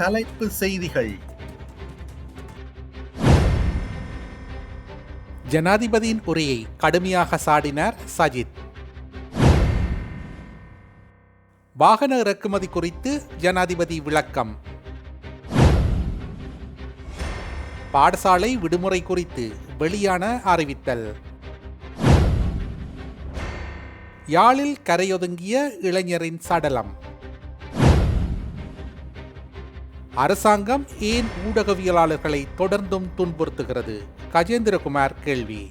தலைப்பு செய்திகள். ஜனாதிபதியின் உரையை கடுமையாக சாடினார் சஜித். வாகன இறக்குமதி குறித்து ஜனாதிபதி விளக்கம். பாடசாலை விடுமுறை குறித்து வெளியான அறிவித்தல். யாழில் கரையொதுங்கிய இளைஞரின் சடலம். அரசாங்கம் ஏன் ஊடகவியலாளர்களை தொடர்ந்தும் துன்புறுத்துகிறது? கஜேந்திரகுமார் கேள்வி.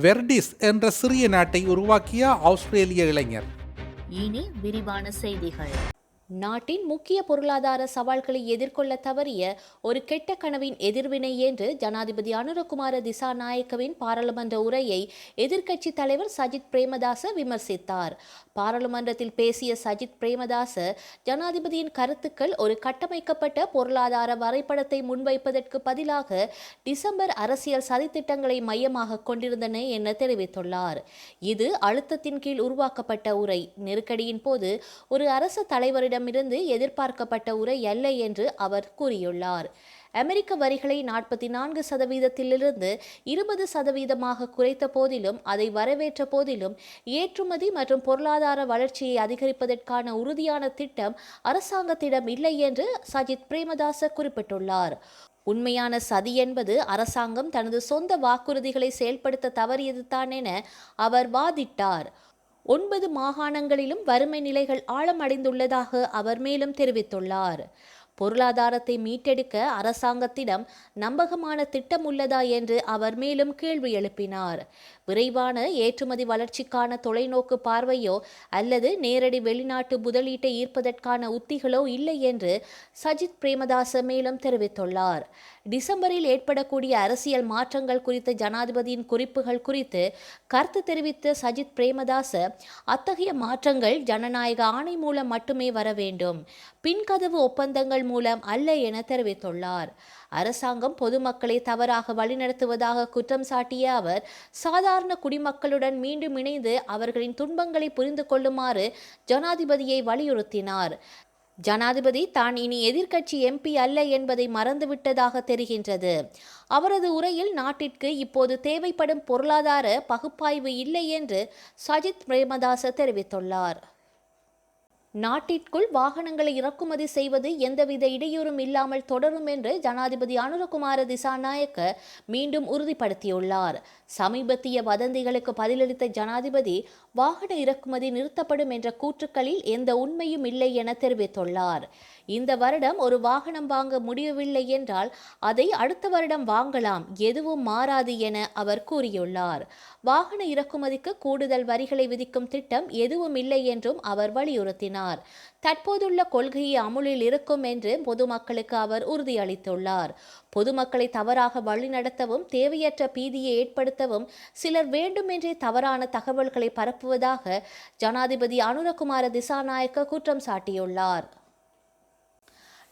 வெர்டிஸ் என்ற சிறிய நாட்டை உருவாக்கிய ஆஸ்திரேலிய இளைஞர். இனி விரிவான செய்திகள். நாட்டின் முக்கிய பொருளாதார சவால்களை எதிர்கொள்ள தவறிய ஒரு கெட்ட கனவின் எதிர்வினை என்று ஜனாதிபதி அனுரகுமார திசாநாயக்கவின் பாராளுமன்ற உரையை எதிர்க்கட்சித் தலைவர் சஜித் பிரேமதாச விமர்சித்தார். பாராளுமன்றத்தில் பேசிய சஜித் பிரேமதாச ஜனாதிபதியின் கருத்துக்கள் ஒரு கட்டமைக்கப்பட்ட பொருளாதார வரைபடத்தை முன்வைப்பதற்கு பதிலாக டிசம்பர் அரசியல் சதித்திட்டங்களை மையமாக கொண்டிருந்தன என தெரிவித்துள்ளார். இது அழுத்தத்தின் கீழ் உருவாக்கப்பட்ட உரை. நெருக்கடியின் போது ஒரு அரசு தலைவரிடமிருந்து எதிர்பார்க்கப்பட்ட உரை அல்ல என்று அவர் கூறியுள்ளார். அமெரிக்க வரிகளை நாற்பத்தி நான்கு சதவீதத்திலிருந்து இருபது சதவீதமாக குறைத்த போதிலும் அதை வரவேற்ற போதிலும் ஏற்றுமதி மற்றும் பொருளாதார வளர்ச்சியை அதிகரிப்பதற்கான உறுதியான திட்டம் அரசாங்கத்திடம் இல்லை என்று சஜித் பிரேமதாச குறிப்பிட்டுள்ளார். உண்மையான சதி என்பது அரசாங்கம் தனது சொந்த வாக்குறுதிகளை செயல்படுத்த தவறியதுதான் என அவர் வாதிட்டார். ஒன்பது மாகாணங்களிலும் வறுமை நிலைகள் ஆழமடைந்துள்ளதாக அவர் மேலும் தெரிவித்துள்ளார். பொருளாதாரத்தை மீட்டெடுக்க அரசாங்கத்திடம் நம்பகமான திட்டம் உள்ளதா என்று அவர் மேலும் கேள்வி எழுப்பினார். விரைவான ஏற்றுமதி வளர்ச்சிக்கான தொலைநோக்கு பார்வையோ அல்லது நேரடி வெளிநாட்டு முதலீட்டை ஈர்ப்பதற்கான உத்திகளோ இல்லை என்று சஜித் பிரேமதாச மேலும் தெரிவித்துள்ளார். டிசம்பரில் ஏற்படக்கூடிய அரசியல் மாற்றங்கள் குறித்த ஜனாதிபதியின் குறிப்புகள் குறித்து கருத்து தெரிவித்த சஜித் பிரேமதாச அத்தகைய மாற்றங்கள் ஜனநாயக ஆணை மூலம் மட்டுமே வர வேண்டும் பின்கதவு ஒப்பந்தங்கள் மூலம் அல்ல என தெரிவித்துள்ளார். அரசாங்கம் பொதுமக்களை தவறாக வழிநடத்துவதாக குற்றம் சாட்டிய அவர் சாதாரண குடிமக்களுடன் மீண்டும் இணைந்து அவர்களின் துன்பங்களை புரிந்து கொள்ளுமாறு ஜனாதிபதியை வலியுறுத்தினார். ஜனாதிபதி தான் இனி எதிர்க்கட்சி எம்பி அல்ல என்பதை மறந்துவிட்டதாக தெரிகின்றது. அவரது உரையில் நாட்டிற்கு இப்போது தேவைப்படும் பொருளாதார பகுப்பாய்வு இல்லை என்று சஜித் பிரேமதாச தெரிவித்துள்ளார். நாட்டிற்குள் வாகனங்களை இறக்குமதி செய்வது எந்தவித இடையூறும் இல்லாமல் தொடரும் என்று ஜனாதிபதி அனுரகுமார திசாநாயக்க மீண்டும் உறுதிப்படுத்தியுள்ளார். சமீபத்திய வதந்திகளுக்கு பதிலளித்த ஜனாதிபதி வாகன இறக்குமதி நிறுத்தப்படும் என்ற கூற்றுக்களில் எந்த உண்மையும் இல்லை என தெரிவித்துள்ளார். இந்த வருடம் ஒரு வாகனம் வாங்க முடியவில்லை என்றால் அதை அடுத்த வருடம் வாங்கலாம். எதுவும் மாறாது என அவர் கூறியுள்ளார். வாகன இறக்குமதிக்கு கூடுதல் வரிகளை விதிக்கும் திட்டம் எதுவும் இல்லை என்றும் அவர் வலியுறுத்தினார். தற்போதுள்ள கொள்கையை அமுலில் இருக்கும் என்று பொதுமக்களுக்கு அவர் உறுதியளித்துள்ளார். பொதுமக்களை தவறாக வழிநடத்தவும் தேவையற்ற பீதியை ஏற்படுத்தவும் சிலர் வேண்டுமென்றே தவறான தகவல்களை பரப்புவதாக ஜனாதிபதி அனுரகுமார திசாநாயக்க குற்றம் சாட்டியுள்ளார்.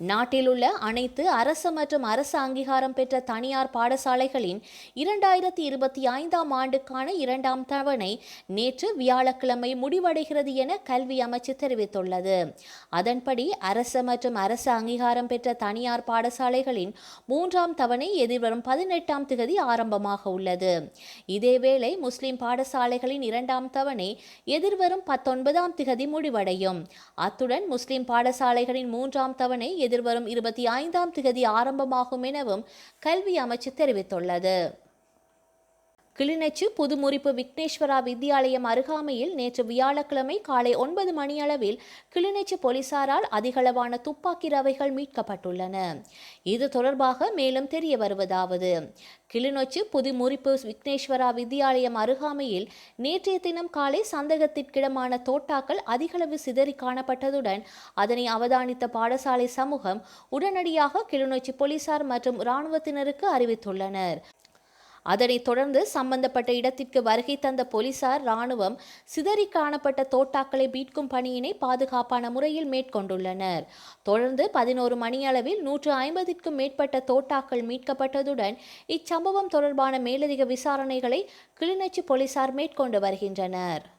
நாட்டில் உள்ள அனைத்து அரசு மற்றும் அரசு அங்கீகாரம் பெற்ற தனியார் பாடசாலைகளின் இரண்டாயிரத்தி இருபத்தி ஐந்தாம் ஆண்டுக்கான இரண்டாம் தவணை நேற்று வியாழக்கிழமை முடிவடைகிறது என கல்வி அமைச்சு தெரிவித்துள்ளது. அதன்படி அரசு மற்றும் அரசு அங்கீகாரம் பெற்ற தனியார் பாடசாலைகளின் மூன்றாம் தவணை எதிர்வரும் பதினெட்டாம் திகதி ஆரம்பமாக உள்ளது. இதேவேளை முஸ்லிம் பாடசாலைகளின் இரண்டாம் தவணை எதிர்வரும் பத்தொன்பதாம் திகதி முடிவடையும். அத்துடன் முஸ்லிம் பாடசாலைகளின் மூன்றாம் தவணை எதிர்வரும் இருபத்தி ஐந்தாம் திகதி ஆரம்பமாகும் எனவும் கல்வி அமைச்சு தெரிவித்துள்ளது. கிளிநொச்சி புதுமுறிப்பு விக்னேஸ்வரா வித்தியாலயம் அருகாமையில் நேற்று வியாழக்கிழமை காலை ஒன்பது மணியளவில் கிளிநொச்சி போலீசாரால் அதிகளவான துப்பாக்கி ரவைகள் மீட்கப்பட்டுள்ளன. இது தொடர்பாக மேலும் தெரிய வருவதாவது. கிளிநொச்சி புதுமுறிப்பு விக்னேஸ்வரா வித்தியாலயம் அருகாமையில் நேற்றைய தினம் காலை சந்தேகத்திற்கிடமான தோட்டாக்கள் அதிகளவு சிதறி காணப்பட்டதுடன் அதனை அவதானித்த பாடசாலை சமூகம் உடனடியாக கிளிநொச்சி போலீசார் மற்றும் இராணுவத்தினருக்கு அறிவித்துள்ளனர். அதனைத் தொடர்ந்து சம்பந்தப்பட்ட இடத்திற்கு வருகை தந்த போலீசார் ராணுவம் சிதறி காணப்பட்ட தோட்டாக்களை மீட்கும் பணியினை பாதுகாப்பான முறையில் மேற்கொண்டுள்ளனர். தொடர்ந்து பதினோரு மணியளவில் நூற்று ஐம்பதிற்கும் மேற்பட்ட தோட்டாக்கள் மீட்கப்பட்டதுடன் இச்சம்பவம் தொடர்பான மேலதிக விசாரணைகளை கிளிநொச்சி போலீசார் மேற்கொண்டு வருகின்றனர்.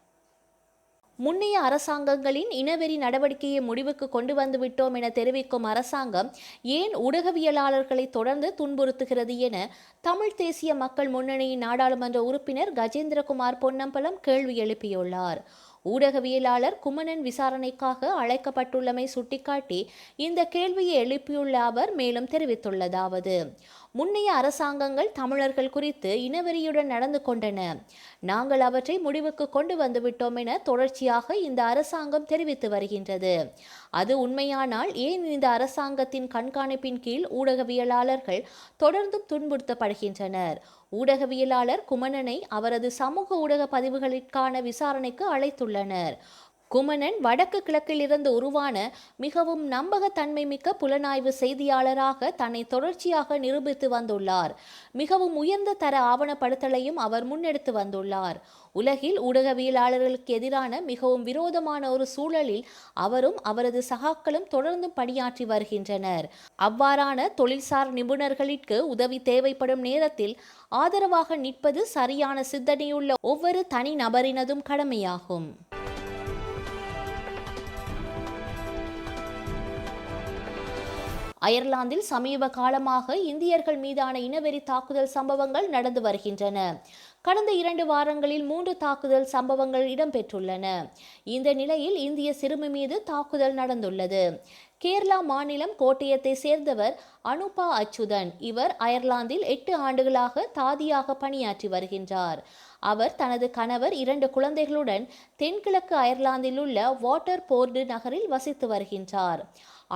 முன்னைய அரசாங்கங்களின் இனவெறி நடவடிக்கையை முடிவுக்கு கொண்டு வந்துவிட்டோம் என தெரிவிக்கும் அரசாங்கம் ஏன் ஊடகவியலாளர்களை தொடர்ந்து துன்புறுத்துகிறது என தமிழ் தேசிய மக்கள் முன்னணியின் நாடாளுமன்ற உறுப்பினர் கஜேந்திரகுமார் பொன்னம்பலம் கேள்வி எழுப்பியுள்ளார். ஊடகவியலாளர் குமணன் விசாரணைக்காக அழைக்கப்பட்டுள்ளமை சுட்டிக்காட்டி இந்த கேள்வியை எழுப்பியுள்ள அவர் மேலும் தெரிவித்துள்ளதாவது. முன்னைய அரசாங்கங்கள் தமிழர்கள் குறித்து இனவெறியுடன் நடந்து கொண்டன. நாங்கள் அவற்றை முடிவுக்கு கொண்டு வந்துவிட்டோம் என தொடர்ச்சியாக இந்த அரசாங்கம் தெரிவித்து வருகின்றது. அது உண்மையானால் ஏன் இந்த அரசாங்கத்தின் கண்காணிப்பின் கீழ் ஊடகவியலாளர்கள் தொடர்ந்தும் துன்புறுத்தப்படுகின்றனர்? ஊடகவியலாளர் குமணனை அவரது சமூக ஊடக பதிவுகளுக்கான விசாரணைக்கு அழைத்துள்ளனர். குமணன் வடக்கு கிழக்கிலிருந்து உருவான மிகவும் நம்பகத்தன்மை மிக்க புலனாய்வு செய்தியாளராக தன்னை தொடர்ச்சியாக நிரூபித்து வந்துள்ளார். மிகவும் உயர்ந்த தர ஆவணப்படுத்தலையும் அவர் முன்னெடுத்து வந்துள்ளார். உலகில் ஊடகவியலாளர்களுக்கு எதிரான மிகவும் விரோதமான ஒரு சூழலில் அவரும் அவரது சகாக்களும் தொடர்ந்து பணியாற்றி வருகின்றனர். அவ்வாறான தொழில்சார் நிபுணர்களிற்கு உதவி தேவைப்படும் நேரத்தில் ஆதரவாக நிற்பது சரியான சிந்தனையுள்ள ஒவ்வொரு தனி நபரினதும் கடமையாகும். அயர்லாந்தில் சமீப காலமாக இந்தியர்கள் மீதான இனவெறி தாக்குதல் சம்பவங்கள் நடந்து வருகின்றன. கடந்த இரண்டு வாரங்களில் மூன்று தாக்குதல் சம்பவங்கள் இடம்பெற்றுள்ளன. இந்த நிலையில் இந்திய சிறுமி மீது தாக்குதல் நடந்துள்ளது. கேரளா மாநிலம் கோட்டயத்தை சேர்ந்தவர் அனுபா அச்சுதன். இவர் அயர்லாந்தில் எட்டு ஆண்டுகளாக தாதியாக பணியாற்றி வருகின்றார். அவர் தனது கணவர் இரண்டு குழந்தைகளுடன் தென்கிழக்கு அயர்லாந்தில் உள்ள வாட்டர் போர்டு நகரில் வசித்து வருகின்றார்.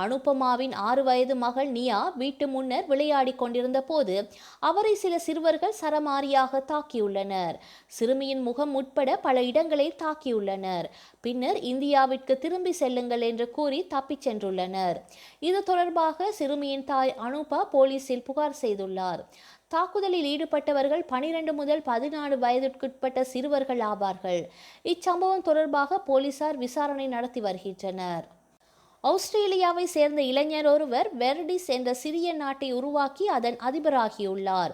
அனுபமாவின் ஆறு வயது மகள் நியா வீட்டு முன்னர் விளையாடிக் கொண்டிருந்த போது அவரை சில சிறுவர்கள் சரமாரியாக தாக்கியுள்ளனர். சிறுமியின் முகம் உட்பட பல இடங்களை தாக்கியுள்ளனர். பின்னர் இந்தியாவிற்கு திரும்பி செல்லுங்கள் என்று கூறி தப்பிச் சென்றுள்ளனர். இது தொடர்பாக சிறுமியின் தாய் அனுபா போலீசில் புகார் செய்துள்ளார். தாக்குதலில் ஈடுபட்டவர்கள் பனிரெண்டு முதல் பதினாலு வயதிற்குட்பட்ட சிறுவர்கள் ஆவார்கள். இச்சம்பவம் தொடர்பாக போலீசார் விசாரணை நடத்தி வருகின்றனர். ஆஸ்திரேலியாவை சேர்ந்த இளைஞர் ஒருவர் வெர்டிஸ் என்ற சிறிய நாட்டை உருவாக்கி அதன் அதிபராகியுள்ளார்.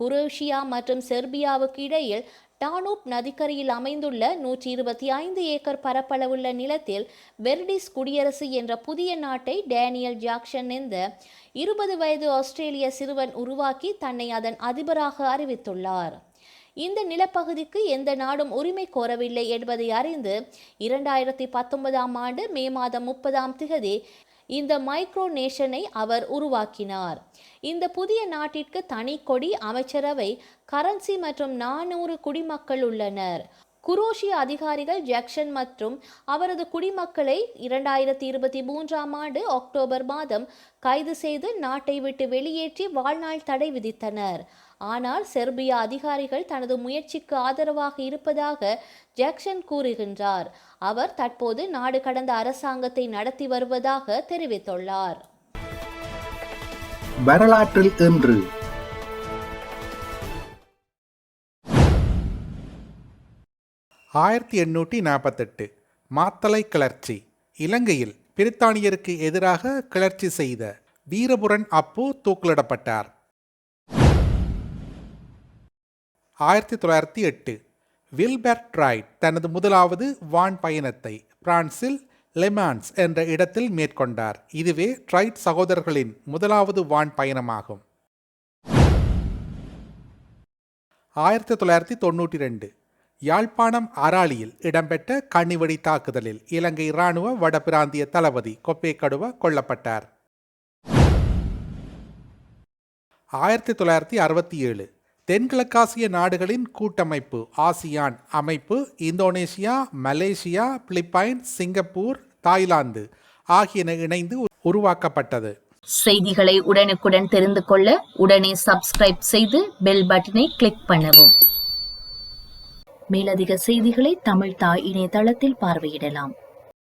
குரோஷியா மற்றும் செர்பியாவுக்கு இடையில் டானூப் நதிக்கரையில் அமைந்துள்ள நூற்றி இருபத்தி ஐந்து ஏக்கர் பரப்பளவுள்ள நிலத்தில் வெர்டிஸ் குடியரசு என்ற புதிய நாட்டை டேனியல் ஜாக்சன் என்ற இருபது வயது ஆஸ்திரேலிய சிறுவன் உருவாக்கி தன்னை அதன் அதிபராக அறிவித்துள்ளார். இந்த நிலப்பகுதிக்கு எந்த நாடும் உரிமை கோரவில்லை என்பதை அறிந்து இரண்டாயிரத்தி பத்தொன்பதாம் ஆண்டு மே மாதம் முப்பதாம் திகதி இந்த மைக்ரோ நேஷனை அவர் உருவாக்கினார். இந்த புதிய நாட்டிற்கு தனி கொடி அமைச்சரவை கரன்சி மற்றும் நானூறு குடிமக்கள் உள்ளனர். குரோஷிய அதிகாரிகள் ஜாக்சன் மற்றும் அவரது குடிமக்களை இரண்டாயிரத்தி இருபத்தி மூன்றாம் ஆண்டு அக்டோபர் மாதம் கைது செய்து நாட்டை விட்டு வெளியேற்றி வாழ்நாள் தடை விதித்தனர். ஆனால் செர்பியா அதிகாரிகள் தனது முயற்சிக்கு ஆதரவாக இருப்பதாக ஜாக்சன் கூறுகின்றார். அவர் தற்போது நாடு கடந்த அரசாங்கத்தை நடத்தி வருவதாக தெரிவித்துள்ளார். வரலாற்றில் இன்று. ஆயிரத்தி எண்ணூற்றி நாற்பத்தெட்டு மாத்தளை கிளர்ச்சி. இலங்கையில் பிரித்தானியருக்கு எதிராக கிளர்ச்சி செய்த வீரபுரன் அப்பு தூக்கிலிடப்பட்டார். ஆயிரத்தி தொள்ளாயிரத்தி எட்டு வில்பர்ட் ரைட் தனது முதலாவது வான் பயணத்தை பிரான்சில் லெமான்ஸ் என்ற இடத்தில் மேற்கொண்டார். இதுவே ட்ரைட் சகோதரர்களின் முதலாவது வான் பயணமாகும். ஆயிரத்தி தொள்ளாயிரத்தி தொண்ணூற்றி ரெண்டு யாழ்ப்பாணம் அராலியில் இடம்பெற்ற கண்ணிவெடி தாக்குதலில் இலங்கை இராணுவ வடபிராந்திய தளபதி கொப்பேக்கடுவ கொல்லப்பட்டார். ஆயிரத்தி தொள்ளாயிரத்தி அறுபத்தி ஏழு தென்கிழக்காசிய நாடுகளின் கூட்டமைப்பு ஆசியான் அமைப்பு Indonesia Malaysia Philippine Singapore Thailand ஆகியன இணைந்து உருவாக்கப்பட்டது. செய்திகளை உடனுக்குடன் தெரிந்து கொள்ள உடனே சப்ஸ்கிரைப் செய்து பெல் பட்டனை கிளிக் பண்ணவும். மேலதிக செய்திகளை தமிழ் தாய் இணையதளத்தில் பார்வையிடலாம்.